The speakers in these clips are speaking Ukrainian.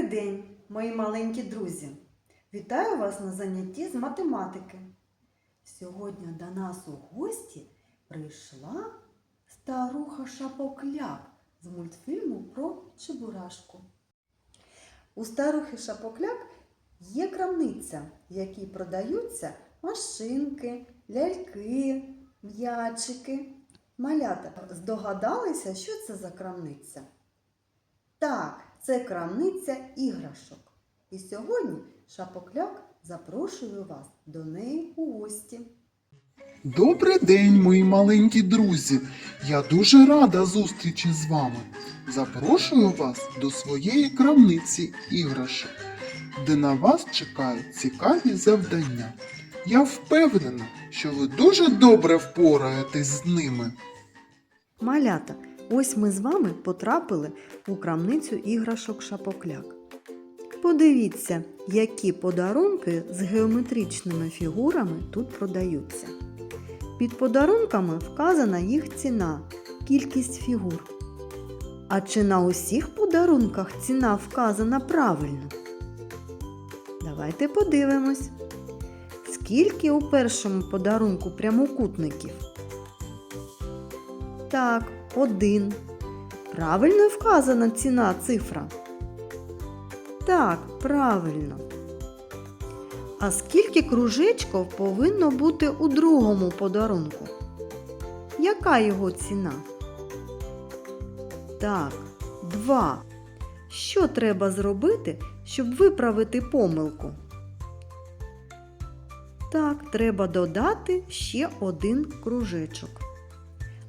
Добрий день, мої маленькі друзі! Вітаю вас на занятті з математики. Сьогодні до нас у гості прийшла старуха Шапокляк з мультфільму про Чебурашку. У старухи Шапокляк є крамниця, в якій продаються машинки, ляльки, м'ячики. Малята здогадалися, що це за крамниця? Так, це крамниця іграшок. І сьогодні Шапокляк запрошую вас до неї у гості. Добрий день, мої маленькі друзі. Я дуже рада зустрічі з вами. Запрошую вас до своєї крамниці іграшок, де на вас чекають цікаві завдання. Я впевнена, що ви дуже добре впораєтесь з ними. Малята, ось ми з вами потрапили у крамницю іграшок Шапокляк. Подивіться, які подарунки з геометричними фігурами тут продаються. Під подарунками вказана їх ціна, кількість фігур. А чи на усіх подарунках ціна вказана правильно? Давайте подивимось. Скільки у першому подарунку прямокутників? Так, один. Правильно вказана ціна цифра. Так, правильно. А скільки кружечків повинно бути у другому подарунку? Яка його ціна? Так, два. Що треба зробити, щоб виправити помилку? Так, треба додати ще один кружечок.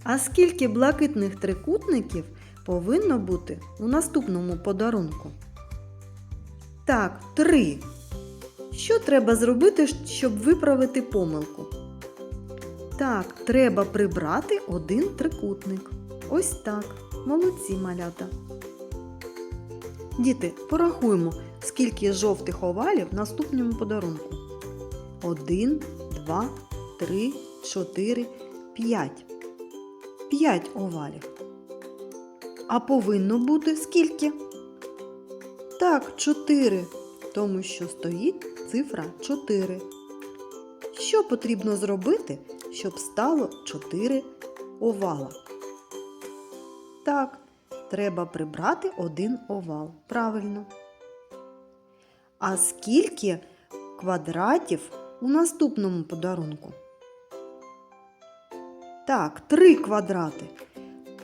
А скільки блакитних трикутників повинно бути у наступному подарунку? Так, три. Що треба зробити, щоб виправити помилку? Так, треба прибрати один трикутник. Ось так. Молодці малята. Діти, порахуємо, скільки жовтих овалів в наступному подарунку. Один, два, три, чотири, п'ять. П'ять овалів. А повинно бути скільки? Так, 4, тому що стоїть цифра 4. Що потрібно зробити, щоб стало 4 овала? Так, треба прибрати один овал. Правильно. А скільки квадратів у наступному подарунку? Так, 3 квадрати.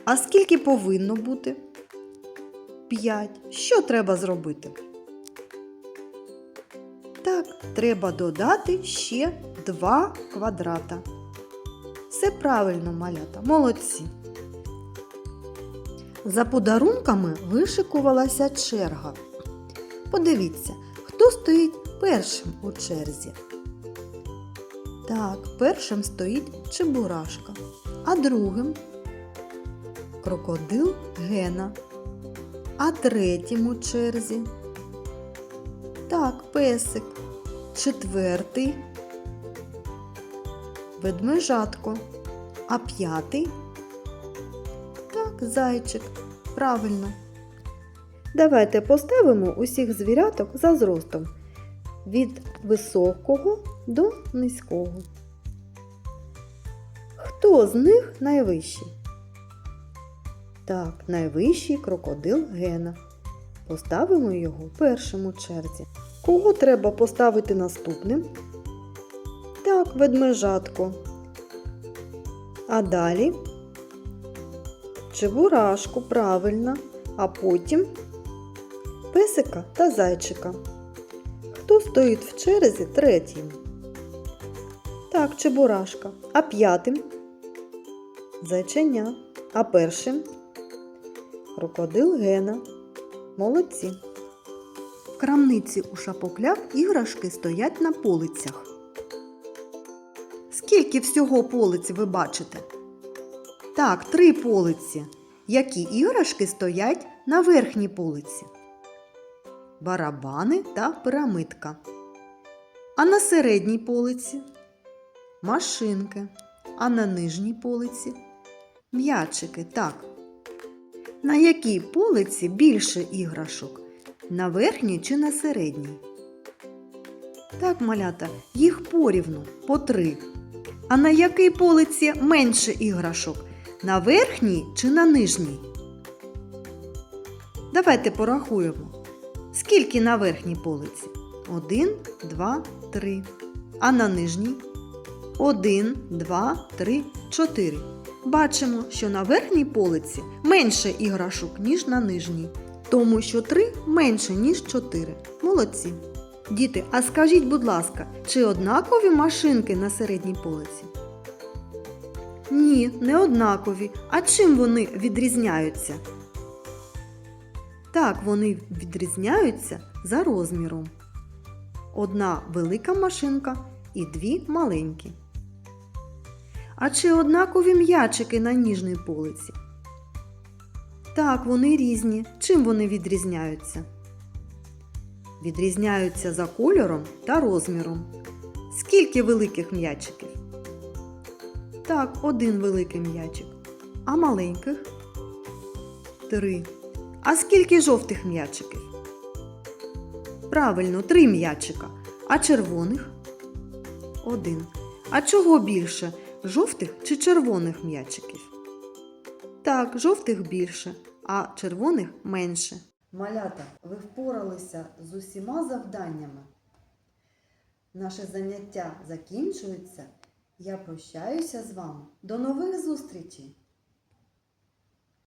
А скільки повинно бути? 5. Що треба зробити? Так, треба додати ще 2 квадрата. Все правильно, малята, молодці. За подарунками вишикувалася черга. Подивіться, хто стоїть першим у черзі. Так, першим стоїть Чебурашка, а другим крокодил Гена. А третім у черзі. Так, песик. Четвертий. Ведмежатко. А п'ятий. Так, зайчик. Правильно. Давайте поставимо усіх звіряток за зростом. Від високого до низького. Хто з них найвищий? Так, найвищий крокодил Гена. Поставимо його першим у черзі. Кого треба поставити наступним? Так, ведмежатко. А далі чебурашку, правильно, а потім песика та зайчика. Стоїть в черзі третім? Так, чебурашка. А п'ятим? Зайченя. А першим? Крокодил Гена. Молодці. В крамниці у шапокляк іграшки стоять на полицях. Скільки всього полиць ви бачите? Так, три полиці. Які іграшки стоять на верхній полиці? Барабани та пірамидка. А на середній полиці машинки. А на нижній полиці м'ячики. Так. На якій полиці більше іграшок? На верхній чи на середній? Так, малята, їх порівну по три. А на якій полиці менше іграшок? На верхній чи на нижній? Давайте порахуємо. Скільки на верхній полиці? Один, два, три. А на нижній? Один, два, три, чотири. Бачимо, що на верхній полиці менше іграшок, ніж на нижній. Тому що три менше, ніж чотири. Молодці. Діти, а скажіть, будь ласка, чи однакові машинки на середній полиці? Ні, не однакові. А чим вони відрізняються? Так, вони відрізняються за розміром. Одна велика машинка і дві маленькі. А чи однакові м'ячики на ніжній полиці? Так, вони різні. Чим вони відрізняються? Відрізняються за кольором та розміром. Скільки великих м'ячиків? Так, один великий м'ячик. А маленьких? Три. А скільки жовтих м'ячиків? Правильно, три м'ячика. А червоних? Один. А чого більше? Жовтих чи червоних м'ячиків? Так, жовтих більше, а червоних менше. Малята, ви впоралися з усіма завданнями. Наше заняття закінчується. Я прощаюся з вами. До нових зустрічей!